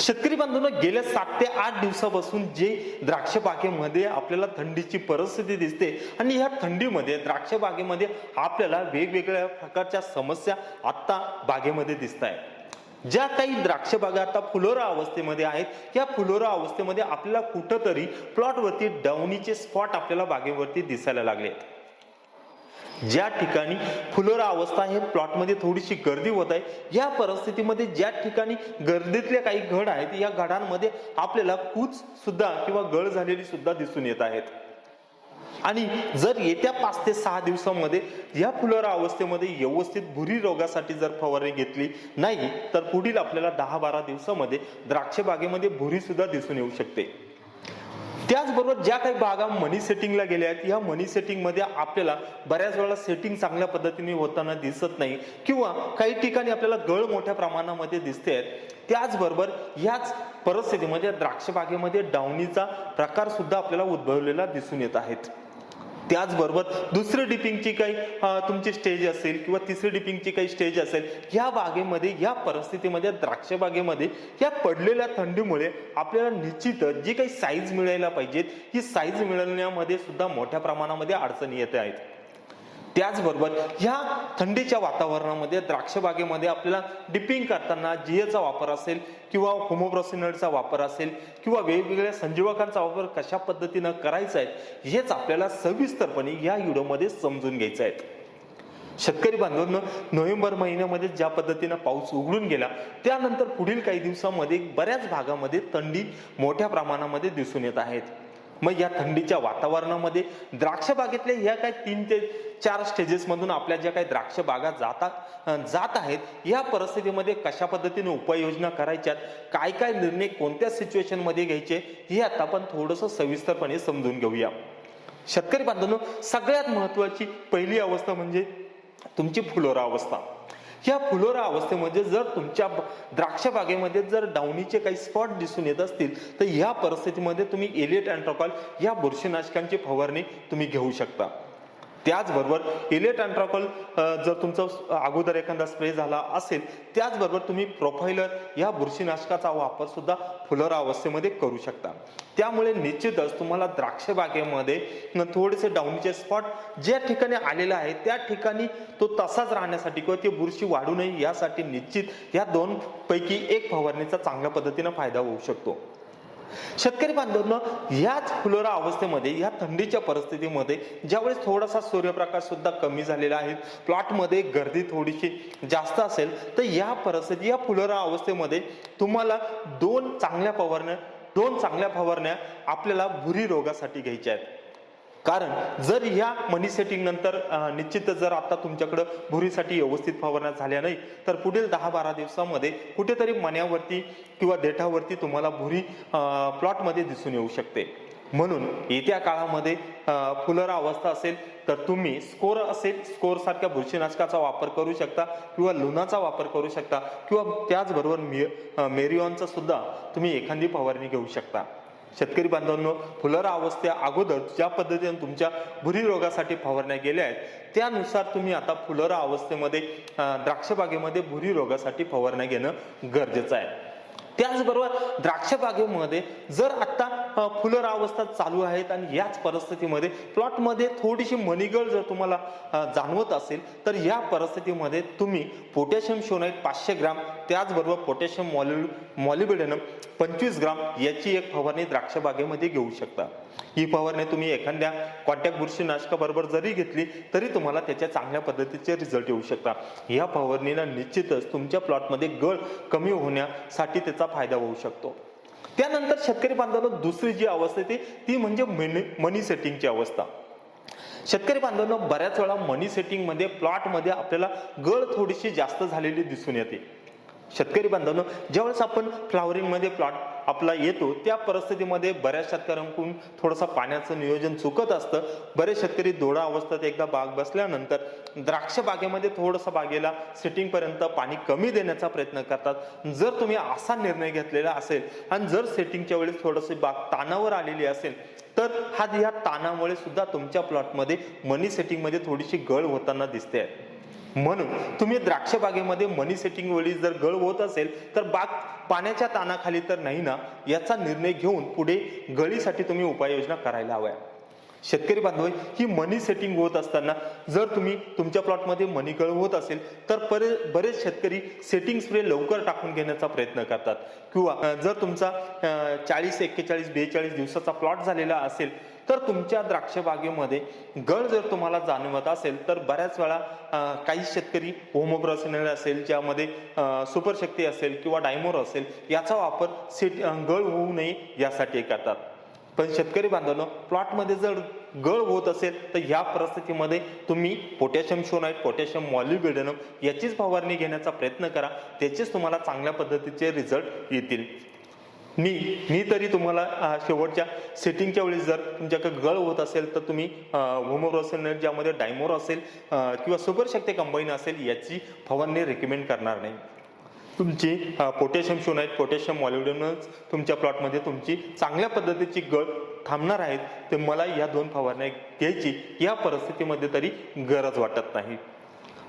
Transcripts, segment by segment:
शेतकरी बांधवांना गेल्या सात ते आठ दिवसापासून जे द्राक्ष बागेमध्ये आपल्याला थंडीची परिस्थिती दिसते आणि ह्या थंडीमध्ये द्राक्ष बागेमध्ये आपल्याला वेगवेगळ्या प्रकारच्या समस्या आत्ता बागेमध्ये दिसत आहेत ज्या काही द्राक्ष बागा आता फुलोरा अवस्थेमध्ये आहेत या फुलोरा अवस्थेमध्ये आपल्याला कुठंतरी प्लॉटवरती डाऊनीचे स्पॉट आपल्याला बागेवरती दिसायला लागले आहेत ज्या ठिकाणी फुलोरा अवस्था आहे प्लॉटमध्ये थोडीशी गर्दी होत आहे या परिस्थितीमध्ये ज्या ठिकाणी गर्दीतले काही घड आहेत या घडांमध्ये आपल्याला कूच सुद्धा किंवा गळ झालेली सुद्धा दिसून येत आहेत. आणि जर येत्या पाच ते सहा दिवसामध्ये या फुलोरा अवस्थेमध्ये व्यवस्थित भुरी रोगासाठी जर फवारणी घेतली नाही तर पुढील आपल्याला दहा बारा दिवसामध्ये द्राक्ष बागेमध्ये भुरी सुद्धा दिसून येऊ शकते. त्याचबरोबर ज्या काही बागा मनी सेटिंगला गेल्या आहेत या मनी सेटिंगमध्ये आपल्याला बऱ्याच वेळा सेटिंग चांगल्या पद्धतीने होताना दिसत नाही किंवा काही ठिकाणी आपल्याला गळ मोठ्या प्रमाणामध्ये दिसते आहेत. त्याचबरोबर याच परिस्थितीमध्ये द्राक्ष बागेमध्ये डावणीचा प्रकार सुद्धा आपल्याला उद्भवलेला दिसून येत आहेत. त्याचबरोबर दुसरी डिपिंगची काही तुमची स्टेज असेल किंवा तिसरी डिपिंगची काही स्टेज असेल या बागेमध्ये या परिस्थितीमध्ये द्राक्ष बागेमध्ये या पडलेल्या थंडीमुळे आपल्याला निश्चितच जी काही साईज मिळायला पाहिजेत ही साईज मिळवण्यामध्ये सुद्धा मोठ्या प्रमाणामध्ये अडचणी येत आहेत. त्याचबरोबर ह्या थंडीच्या वातावरणामध्ये द्राक्षबागेमध्ये आपल्याला डिपिंग करताना जिएचा वापर असेल किंवा होमोब्रोसिनलचा वापर असेल किंवा वेगवेगळ्या संजीवकांचा वापर कशा पद्धतीनं करायचा आहे हेच आपल्याला सविस्तरपणे या व्हिडिओमध्ये समजून घ्यायचं आहे शेतकरी बांधवांना नोव्हेंबर महिन्यामध्ये ज्या पद्धतीनं पाऊस उघडून गेला त्यानंतर पुढील काही दिवसामध्ये बऱ्याच भागामध्ये थंडी मोठ्या प्रमाणामध्ये दिसून येत आहेत. मग या थंडीच्या वातावरणामध्ये द्राक्ष बागेतल्या ह्या काय तीन ते चार स्टेजेसमधून आपल्या ज्या काही द्राक्ष बागा जाता जात आहेत या परिस्थितीमध्ये कशा पद्धतीने उपाययोजना करायच्यात काय काय निर्णय कोणत्या सिच्युएशनमध्ये घ्यायचे हे आता आपण थोडंसं सविस्तरपणे समजून घेऊया. शेतकरी बांधवांनो सगळ्यात महत्वाची पहिली अवस्था म्हणजे तुमची फुलोरा अवस्था. या फुलोरा अवस्थेमध्ये जर तुमच्या द्राक्ष बागेमध्ये जर डावणीचे काही स्पॉट दिसून येत असतील तर ह्या परिस्थितीमध्ये तुम्ही एलियट अँट्रोकॉल या बुरशीनाशकांची फवारणी तुम्ही घेऊ शकता. त्याचबरोबर एलियट अँट्रॉकॉल जर तुमचं अगोदर एखादा स्प्रे झाला असेल त्याचबरोबर तुम्ही प्रोफायलर या बुरशीनाशकाचा वापर सुद्धा फुलोरा अवस्थेमध्ये करू शकता. त्यामुळे निश्चितच तुम्हाला द्राक्ष बागेमध्ये थोडेसे डाऊनचे स्पॉट ज्या ठिकाणी आलेला आहे त्या ठिकाणी तो तसाच राहण्यासाठी किंवा ती बुरशी वाढू नये यासाठी निश्चित या दोन पैकी एक फवारणीचा चांगल्या पद्धतीनं फायदा होऊ शकतो. शेतकरी बांधवांनो याच फुलोरा अवस्थेमध्ये या थंडीच्या परिस्थितीमध्ये ज्यावेळेस थोडासा सूर्यप्रकाश सुद्धा कमी झालेला आहे प्लॉटमध्ये गर्दी थोडीशी जास्त असेल तर या परिस्थिती या फुलोरा अवस्थेमध्ये तुम्हाला दोन चांगल्या फवारण्या दोन चांगल्या फवारण्या आपल्याला भुरी रोगासाठी घ्यायच्या आहेत. कारण जर ह्या मनी सेटिंग नंतर निश्चितच जर आता तुमच्याकडं भुरीसाठी व्यवस्थित फवारण्या झाल्या नाही तर पुढील दहा बारा दिवसामध्ये कुठेतरी मण्यावरती किंवा देठावरती तुम्हाला भुरी प्लॉटमध्ये दिसून येऊ शकते. म्हणून येत्या काळामध्ये अं, अवस्था असेल तर तुम्ही स्कोर असेल स्कोर सारख्या बुरशीनाशकाचा वापर करू शकता किंवा लुणाचा वापर करू शकता किंवा त्याचबरोबर मे मेरिऑनचा सुद्धा तुम्ही एखादी फवारणी घेऊ शकता. शेतकरी बांधवांनो फुलर अवस्थे अगोदर ज्या पद्धतीने तुमच्या भुरी रोगासाठी फवारण्या गेल्या आहेत त्यानुसार तुम्ही आता फुलोरा अवस्थेमध्ये द्राक्षबागेमध्ये भुरी रोगासाठी फवारण्या घेणं गरजेचं आहे. त्याचबरोबर द्राक्षबागेमध्ये जर आता फुलर अवस्था चालू आहेत आणि याच परिस्थितीमध्ये प्लॉटमध्ये थोडीशी मणिगळ जर तुम्हाला जाणवत असेल तर या परिस्थितीमध्ये तुम्ही पोटॅशियम शोनाईट पाचशे ग्राम त्याचबरोबर पोटॅशियम मॉल्यु मॉलिबिडेनम पंचवीस ग्राम याची एक फवारणी द्राक्ष बागेमध्ये घेऊ शकता. ही फवारणी तुम्ही एखाद्या कॉन्टॅक्ट बुरशीनाशकाबरोबर जरी घेतली तरी तुम्हाला त्याच्या चांगल्या पद्धतीचे रिझल्ट येऊ शकता. या फवारणीला निश्चितच तुमच्या प्लॉटमध्ये गळ कमी होण्यासाठी त्याचा फायदा होऊ शकतो. त्यानंतर शेतकरी बांधवांना दुसरी जी अवस्था येते ती म्हणजे मनी मनी सेटिंगची अवस्था. शेतकरी बांधवांना बऱ्याच वेळा मनी सेटिंगमध्ये प्लॉटमध्ये आपल्याला गळ थोडीशी जास्त झालेली दिसून येते. शेतकरी बांधवांनो ज्यावेळेस आपण फ्लावरिंगमध्ये प्लॉट आपला येतो त्या परिस्थितीमध्ये बऱ्याच शेतकऱ्यांकडून थोडंसं पाण्याचं नियोजन चुकत असतं. बरेच शेतकरी दोडा अवस्थेत एकदा बाग बसल्यानंतर द्राक्ष बागेमध्ये थोडंसं बागेला सेटिंगपर्यंत पाणी कमी देण्याचा प्रयत्न करतात. जर तुम्ही असा निर्णय घेतलेला असेल आणि जर सेटिंगच्या वेळेस थोडंसं बाग तानावर आलेली असेल तर हा या ताणामुळे सुद्धा तुमच्या प्लॉटमध्ये मनी सेटिंगमध्ये थोडीशी गळ होताना दिसते. आहे म्हणून तुम्ही द्राक्ष बागेमध्ये मनी सेटिंग वेळी जर गळ होत असेल तर बाग पाण्याच्या तानाखाली तर नाही ना? याचा निर्णय घेऊन पुढे गळीसाठी तुम्ही उपाययोजना करायला हव्या. शेतकरी बांधव ही मनी सेटिंग होत असताना जर तुम्ही तुमच्या प्लॉटमध्ये मनी गळ होत असेल तर परे बरेच शेतकरी सेटिंग स्प्रे लवकर टाकून घेण्याचा प्रयत्न करतात. किंवा जर तुमचा चाळीस एक्केचाळीस बेचाळीस दिवसाचा प्लॉट झालेला असेल तर तुमच्या द्राक्ष बागेमध्ये गळ जर तुम्हाला जाणवत असेल तर बऱ्याच वेळा काही शेतकरी होमोब्रॉसिनल असेल ज्यामध्ये सुपरशक्ती असेल किंवा डायमोर असेल याचा वापर सेट गळ होऊ नये यासाठी करतात. पण शेतकरी बांधवांनो प्लॉटमध्ये जर गळ होत असेल तर ह्या परिस्थितीमध्ये तुम्ही पोटॅशियम शोनाईट पोटॅशियम मॉलिब्डेनम याचीच फवारणी घेण्याचा प्रयत्न करा. त्याचेच तुम्हाला चांगल्या पद्धतीचे रिझल्ट येतील. मी मी तरी तुम्हाला शेवटच्या सेटिंगच्या वेळी जर तुमच्याकडे गळ होत असेल तर तुम्ही होमोब्रोसेन ज्यामध्ये डायमोर असेल किंवा किंवा सुपरशक्ती कंबाईन असेल याची फवारणी रेकमेंड करणार नाही. तुमची पोटॅशियम शोनाईट पोटॅशियम मॉलिब्डेनम्स तुमच्या प्लॉटमध्ये तुमची चांगल्या पद्धतीची गळ थांबणार आहेत ते मला या दोन फवारण्या घ्यायची या परिस्थितीमध्ये तरी गरज वाटत नाही.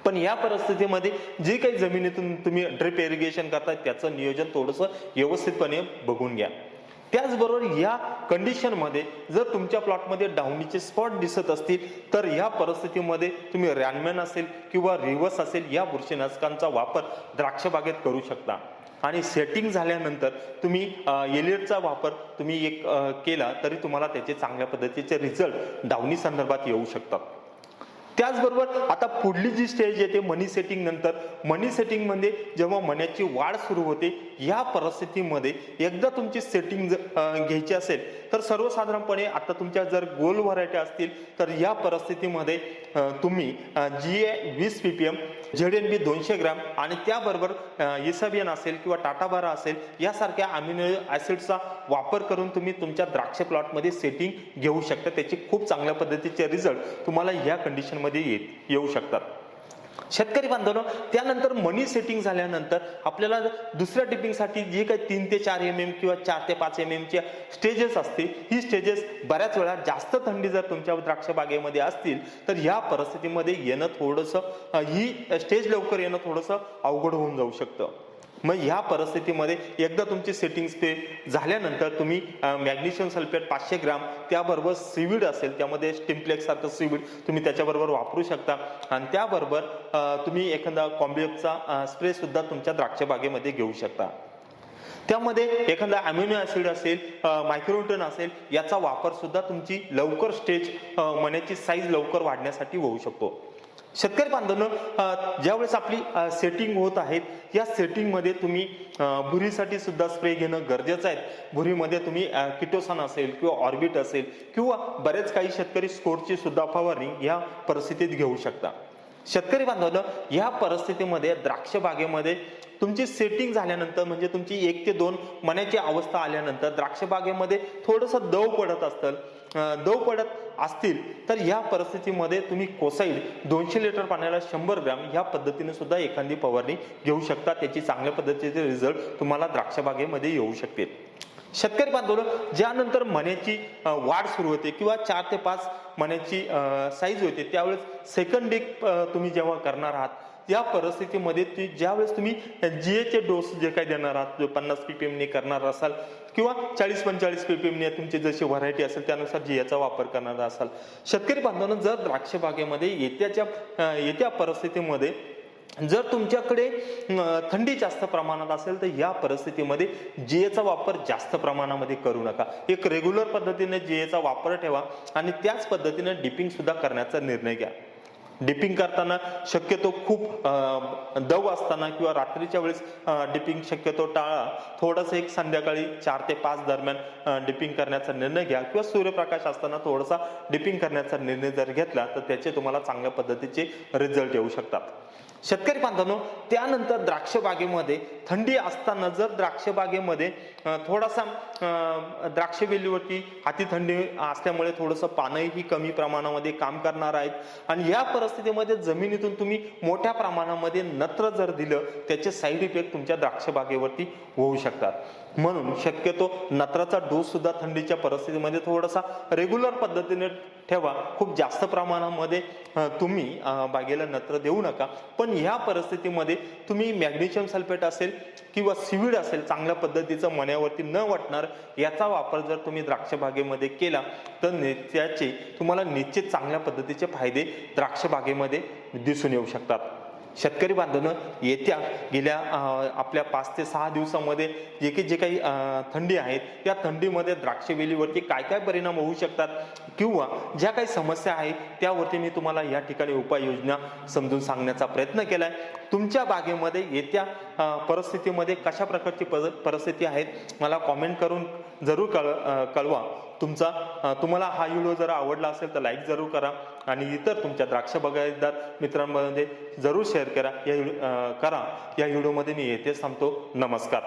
पण या परिस्थितीमध्ये जे काही जमिनीतून तुम्ही ड्रिप इरिगेशन करताय त्याचं नियोजन थोडंसं व्यवस्थितपणे बघून घ्या. त्याचबरोबर या कंडिशनमध्ये जर तुमच्या प्लॉटमध्ये डाऊनीचे स्पॉट दिसत असतील तर या परिस्थितीमध्ये तुम्ही रॅनमॅन असेल किंवा रिव्हर्स असेल या बुरशीनाशकांचा वापर द्राक्षबागेत करू शकता. आणि सेटिंग झाल्यानंतर तुम्ही एलियटचा वापर तुम्ही एक केला तरी तुम्हाला त्याचे चांगल्या पद्धतीचे रिझल्ट डावणी संदर्भात येऊ शकतात. त्याचबरोबर आता पुढली जी स्टेज येते मनी सेटिंग नंतर मनी सेटिंगमध्ये जेव्हा मण्याची वाढ सुरू होते या परिस्थितीमध्ये एकदा तुमची सेटिंग घ्यायची असेल तर सर्वसाधारणपणे आता तुमच्या जर गोल व्हरायटी असतील तर या परिस्थितीमध्ये तुम्ही जी ए वीस P P M Z N B दोनशे ग्रॅम आणि त्याबरोबर इसाबियन असेल किंवा टाटा बारा असेल यासारख्या अमिनो ऍसिडचा वापर करून तुम्ही तुमच्या द्राक्ष प्लॉटमध्ये सेटिंग घेऊ शकता. त्याचे खूप चांगल्या पद्धतीचे रिझल्ट तुम्हाला या कंडिशनमध्ये येत येऊ शकतात. शेतकरी बांधवांनो त्यानंतर मनी सेटिंग झाल्यानंतर आपल्याला दुसऱ्या टिपिंगसाठी जे काही तीन ते चार एम एम किंवा चार ते पाच एम एमच्या स्टेजेस असते ही स्टेजेस बऱ्याच वेळा जास्त थंडी जर तुमच्या द्राक्ष बागेमध्ये असतील तर ह्या परिस्थितीमध्ये येणं थोडंसं ही स्टेज लवकर येणं थोडंसं अवघड होऊन जाऊ शकतं. मग ह्या परिस्थितीमध्ये एकदा तुमची सेटिंग्स ते झाल्यानंतर तुम्ही मॅग्नेशियम सल्फेट पाचशे ग्राम त्याबरोबर सीविड असेल त्यामध्ये स्टिम्प्लेक्स सारखं सीविड तुम्ही त्याच्याबरोबर वापरू शकता. आणि त्याबरोबर तुम्ही एखादा कॉम्बिओचा स्प्रे सुद्धा तुमच्या द्राक्ष बागेमध्ये घेऊ शकता. त्यामध्ये एखादा अमिनो ऍसिड असेल मायक्रोटन असेल याचा वापर सुद्धा तुमची लवकर स्टेज मण्याची साईज लवकर वाढण्यासाठी होऊ शकतो. शेतकरी बांधवांनो ज्यावेळेस आपली सेटिंग होत आहेत या सेटिंगमध्ये तुम्ही भुरीसाठी सुद्धा स्प्रे घेणं गरजेचं आहे. भुरीमध्ये तुम्ही किटोसान असेल किंवा ऑर्बिट असेल किंवा बरेच काही शेतकरी स्कोरची सुद्धा फवारणी या परिस्थितीत घेऊ शकता. शेतकरी बांधवांनो या परिस्थितीमध्ये द्राक्ष बागेमध्ये तुमची सेटिंग झाल्यानंतर म्हणजे तुमची एक ते दोन मण्याची अवस्था आल्यानंतर द्राक्ष बागेमध्ये थोडंसं दव पडत असतं. दव पडत असतील तर या परिस्थितीमध्ये तुम्ही कोसाईल दोनशे लिटर पाण्याला शंभर ग्रॅम या पद्धतीने सुद्धा एखादी फवारणी घेऊ शकता. त्याची चांगल्या पद्धतीचे रिझल्ट तुम्हाला द्राक्ष बागेमध्ये येऊ शकते शेतकरी बांधवलं ज्यानंतर मण्याची वाढ सुरू होते किंवा चार ते पाच मण्याची साईज होते त्यावेळेस सेकंड डेक तुम्ही जेव्हा करणार आहात या परिस्थितीमध्ये ती ज्यावेळेस तुम्ही जीएचे डोस जे काही देणार आहात जो पन्नास पीपीएमने करणार असाल किंवा चाळीस पंचेचाळीस पीपीएमने तुमचे तुमची जशी व्हरायटी असेल त्यानुसार जीएचा वापर करणार असाल. शेतकरी बांधवांना जर द्राक्ष बागेमध्ये येत्याच्या येत्या परिस्थितीमध्ये जर तुमच्याकडे थंडी जास्त प्रमाणात असेल तर या परिस्थितीमध्ये जिएचा वापर जास्त प्रमाणामध्ये करू नका. एक रेग्युलर पद्धतीने जीएचा वापर ठेवा आणि त्याच पद्धतीने डिपिंग सुद्धा करण्याचा निर्णय घ्या. डिपिंग करताना शक्यतो खूप दव असताना किंवा रात्रीच्या वेळेस डिपिंग शक्यतो टाळा. थोडंसं एक संध्याकाळी चार ते पाच दरम्यान डिपिंग करण्याचा निर्णय घ्या. किंवा सूर्यप्रकाश असताना थोडासा डिपिंग करण्याचा निर्णय जर घेतला तर त्याचे तुम्हाला चांगल्या पद्धतीचे रिझल्ट येऊ शकतात. शेतकरी बांधवांनो त्यानंतर द्राक्ष बागेमध्ये थंडी असताना जर द्राक्ष बागेमध्ये थोडासा अं, द्राक्ष वेलीवरती अति थंडी असल्यामुळे थोडंसं पानही कमी प्रमाणामध्ये काम करणार आहेत. आणि या परिस्थितीमध्ये जमिनीतून तुम्ही मोठ्या प्रमाणामध्ये नत्र जर दिलं त्याचे साईड इफेक्ट तुमच्या द्राक्ष बागेवरती होऊ शकतात. म्हणून शक्यतो नत्राचा डोस सुद्धा थंडीच्या परिस्थितीमध्ये थोडासा रेग्युलर पद्धतीने ठेवा. खूप जास्त प्रमाणामध्ये तुम्ही बागेला नत्र देऊ नका. पण ह्या परिस्थितीमध्ये तुम्ही मॅग्नेशियम सल्फेट असेल किंवा सिविड असेल चांगल्या पद्धतीचं मण्यावरती न वाटणार याचा वापर जर तुम्ही द्राक्ष बागेमध्ये केला तर त्याचे तुम्हाला निश्चित चांगल्या पद्धतीचे फायदे द्राक्ष बागेमध्ये दिसून येऊ शकतात. शेतकरी बांधवांनो येत्या गेल्या आपल्या पाच ते सहा दिवसामध्ये जे की जे काही थंडी आहेत त्या थंडीमध्ये द्राक्ष वेलीवरती काय काय परिणाम होऊ शकतात? किंवा ज्या काही समस्या आहेत त्यावरती मी तुम्हाला या ठिकाणी उपाययोजना समजून सांगण्याचा प्रयत्न केलाय. तुमच्या बागेमध्ये येत्या परिस्थितीमध्ये कशा प्रकारची परिस्थिती आहेत मला कॉमेंट करून जरूर कळ कळवा. तुमचा तुम्हाला हा व्हिडिओ जर आवडला असेल तर लाईक जरूर करा आणि इतर तुमच्या द्राक्ष बगायतदार मित्रांमध्ये जरूर शेअर करा. या करा. या व्हिडिओमध्ये मी येथे थांबतो. नमस्कार.